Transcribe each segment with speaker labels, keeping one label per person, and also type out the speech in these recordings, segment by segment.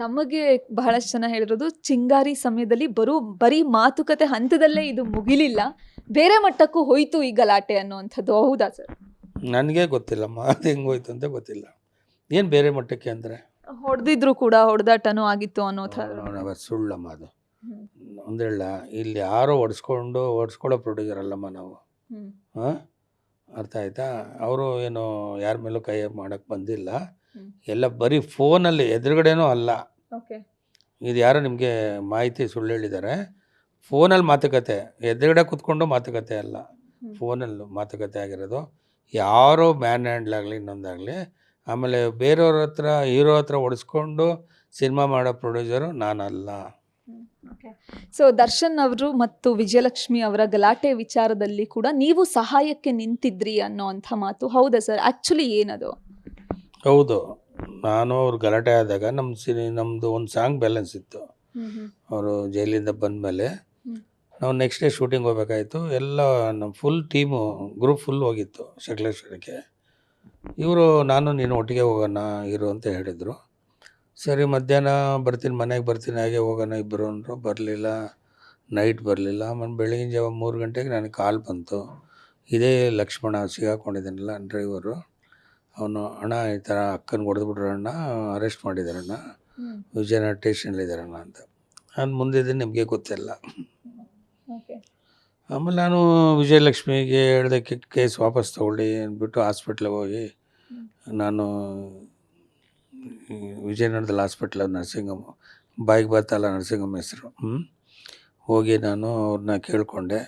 Speaker 1: ನಮಗೆ ಬಹಳಷ್ಟು ಜನ ಹೇಳಿರೋದು ಚಿಂಗಾರಿ ಸಮಯದಲ್ಲಿ ಬರೋ ಬರೀ ಮಾತುಕತೆ ಹಂತದಲ್ಲೇ ಇದು ಮುಗಿಲಿಲ್ಲ. ಬೇರೆ ಮಟ್ಟಕ್ಕೂ ಹೋಯ್ತು ಈ ಗಲಾಟೆ ಅನ್ನುವಂಥದ್ದು. ಹೌದಾ ಸರ್?
Speaker 2: ನನಗೆ ಗೊತ್ತಿಲ್ಲಮ್ಮ. ಅದು ಹೆಂಗೆ ಹೋಯ್ತು ಅಂತ ಗೊತ್ತಿಲ್ಲ. ಏನು ಬೇರೆ ಮಟ್ಟಕ್ಕೆ ಅಂದರೆ?
Speaker 1: ಹೊಡೆದಿದ್ರು ಕೂಡ ಹೊಡೆದಾಟನೂ ಆಗಿತ್ತು ಅನ್ನೋ ಥರ.
Speaker 2: ಸುಳ್ಳಮ್ಮ ಅದು. ಒಂದೇಳ ಇಲ್ಲಿ ಯಾರೋ ಹೊಡ್ಸ್ಕೊಂಡು ಹೊಡ್ಸ್ಕೊಳ್ಳೋ ಪ್ರೊಡ್ಯೂಸರ್ ಅಲ್ಲಮ್ಮ ನಾವು.
Speaker 1: ಹ್ಮ್.
Speaker 2: ಹಾಂ? ಅರ್ಥ ಆಯ್ತಾ? ಅವರು ಏನು ಯಾರ ಮೇಲೂ ಕೈ ಮಾಡೋಕ್ಕೆ ಬಂದಿಲ್ಲ. ಎಲ್ಲ ಬರೀ ಫೋನಲ್ಲಿ ಎದುರುಗಡೆನೂ ಅಲ್ಲ. ಇದು ಯಾರೋ ನಿಮಗೆ ಮಾಹಿತಿ ಸುಳ್ಳು ಹೇಳಿದ್ದಾರೆ. ಫೋನಲ್ಲಿ ಮಾತುಕತೆ ಎದುರುಗಡೆ ಕೂತ್ಕೊಂಡು ಮಾತುಕತೆ ಅಲ್ಲ. ಫೋನಲ್ಲಿ ಮಾತುಕತೆ ಆಗಿರೋದು. ಯಾರೋ ಮ್ಯಾನ್ ಹ್ಯಾಂಡ್ಲಾಗಲಿ ಇನ್ನೊಂದಾಗಲಿ ಆಮೇಲೆ ಬೇರೆಯವ್ರ ಹತ್ರ ಹೀರೋ ಹತ್ರ ಓಡಿಸ್ಕೊಂಡು ಸಿನಿಮಾ ಮಾಡೋ ಪ್ರೊಡ್ಯೂಸರು ನಾನಲ್ಲ.
Speaker 1: ಸೊ ದರ್ಶನ್ ಅವರು ಮತ್ತು ವಿಜಯಲಕ್ಷ್ಮಿ ಅವರ ಗಲಾಟೆ ವಿಚಾರದಲ್ಲಿ ಕೂಡ ನೀವು ಸಹಾಯಕ್ಕೆ ನಿಂತಿದ್ರಿ ಅನ್ನೋಂಥ ಮಾತು ಹೌದಾ ಸರ್? ಆ್ಯಕ್ಚುಲಿ ಏನದು?
Speaker 2: ಹೌದು. ನಾನು ಅವ್ರು ಗಲಾಟೆ ಆದಾಗ ನಮ್ಮ ಸಿನಿ ನಮ್ಮದು ಒಂದು ಸಾಂಗ್ ಬ್ಯಾಲೆನ್ಸ್ ಇತ್ತು. ಅವರು ಜೈಲಿಂದ ಬಂದಮೇಲೆ. ನಾವು ನೆಕ್ಸ್ಟ್ ಡೇ ಶೂಟಿಂಗ್ ಹೋಗ್ಬೇಕಾಯ್ತು. ಎಲ್ಲ ನಮ್ಮ ಫುಲ್ ಟೀಮು ಗ್ರೂಪ್ ಫುಲ್ ಹೋಗಿತ್ತು ಸಕಲೇಶ್ವರಕ್ಕೆ ಇವರು ನಾನು ನೀನು ಒಟ್ಟಿಗೆ ಹೋಗೋಣ ಇರು ಅಂತ ಹೇಳಿದರು. ಸರಿ ಮಧ್ಯಾಹ್ನ ಬರ್ತೀನಿ ಮನೆಗೆ ಬರ್ತೀನಿ ಹಾಗೆ ಹೋಗೋಣ ಇಬ್ಬರು ಅಂದರು. ಬರಲಿಲ್ಲ ನೈಟ್ ಬರಲಿಲ್ಲ. ಆಮೇಲೆ ಬೆಳಗಿನ ಜಾವ ಮೂರು ಗಂಟೆಗೆ ನನಗೆ ಕಾಲ್ ಬಂತು. ಇದೇ ಲಕ್ಷ್ಮಣ ಸಿಗಾಕೊಂಡಿದ್ದೀನಲ್ಲ ಡ್ರೈವರು ಅವನು ಅಣ್ಣ ಈ ಥರ ಅಕ್ಕನ ಹೊಡೆದ್ಬಿಟ್ರಣ್ಣ ಅರೆಸ್ಟ್ ಮಾಡಿದಾರಣ್ಣ ವಿಜಯನಗರ ಸ್ಟೇಷನಲ್ಲಿದ್ದಾರಣ್ಣ ಅಂತ. ನಾನು ಮುಂದಿದ್ದು ನಿಮಗೆ ಗೊತ್ತಿಲ್ಲ. ಆಮೇಲೆ ನಾನು ವಿಜಯಲಕ್ಷ್ಮಿಗೆ ಹೇಳ್ದೆ ಕೇಸ್ ವಾಪಸ್ ತೊಗೊಳ್ಳಿ ಅಂದ್ಬಿಟ್ಟು ಹಾಸ್ಪಿಟ್ಲಿಗೆ ಹೋಗಿ ನಾನು ವಿಜಯನಗರದಲ್ಲಿ ಹಾಸ್ಪಿಟ್ಲ ನರ್ಸಿಂಗ್ ಹೋಮ್ ಬಾಯಿಗೆ ಬರ್ತಲ್ಲ ನರ್ಸಿಂಗ್ ಹೋಮ್ ಹೆಸರು. ಹ್ಞೂ ಹೋಗಿ ನಾನು ಅವ್ರನ್ನ ಕೇಳಿಕೊಂಡೆ.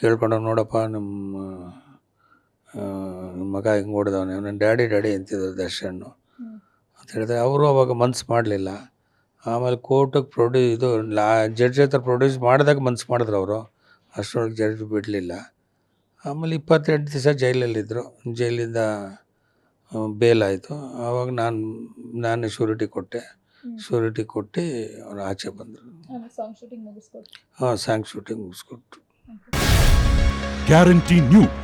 Speaker 2: ಕೇಳ್ಕೊಂಡಾಗ ನೋಡಪ್ಪ ನಿಮ್ಮ ನಿಮ್ಮ ಮಗ ಹಿಂಗೆ ಹೊಡೆದವನೆ ನನ್ನ ಡ್ಯಾಡಿ ಡ್ಯಾಡಿ ಅಂತಿದ್ರು ದರ್ಶನ್ನು ಅಂತ ಹೇಳಿದ್ರೆ ಅವರು ಅವಾಗ ಮನ್ಸು ಮಾಡಲಿಲ್ಲ. ಆಮೇಲೆ ಕೋರ್ಟಿಗೆ ಪ್ರೊಡ್ಯೂ ಇದು ಲಾ ಜಡ್ಜ್ ಹತ್ರ ಪ್ರೊಡ್ಯೂಸ್ ಮಾಡಿದಾಗ ಮನ್ಸು ಮಾಡಿದ್ರು ಅವರು. ಅಷ್ಟರೊಳಗೆ ಜಡ್ಜ್ ಬಿಡಲಿಲ್ಲ. ಆಮೇಲೆ ಇಪ್ಪತ್ತೆಂಟು ದಿವಸ ಜೈಲಲ್ಲಿದ್ದರು ಜೈಲಿಂದ ಬೇಲ್ ಆಯಿತು. ಆವಾಗ ನಾನು ನಾನೇ ಶೂರಿಟಿ ಕೊಟ್ಟೆ. ಶೂರಿಟಿ ಕೊಟ್ಟು ಅವ್ರು ಆಚೆ ಬಂದರು.
Speaker 1: ಸಾಂಗ್ ಶೂಟಿಂಗ್ ಮುಗಿಸ್ಕೊಟ್ಟು
Speaker 2: ಹಾಂ ಸಾಂಗ್ ಶೂಟಿಂಗ್ ಮುಗಿಸ್ಕೊಟ್ರು.
Speaker 3: Guarantee news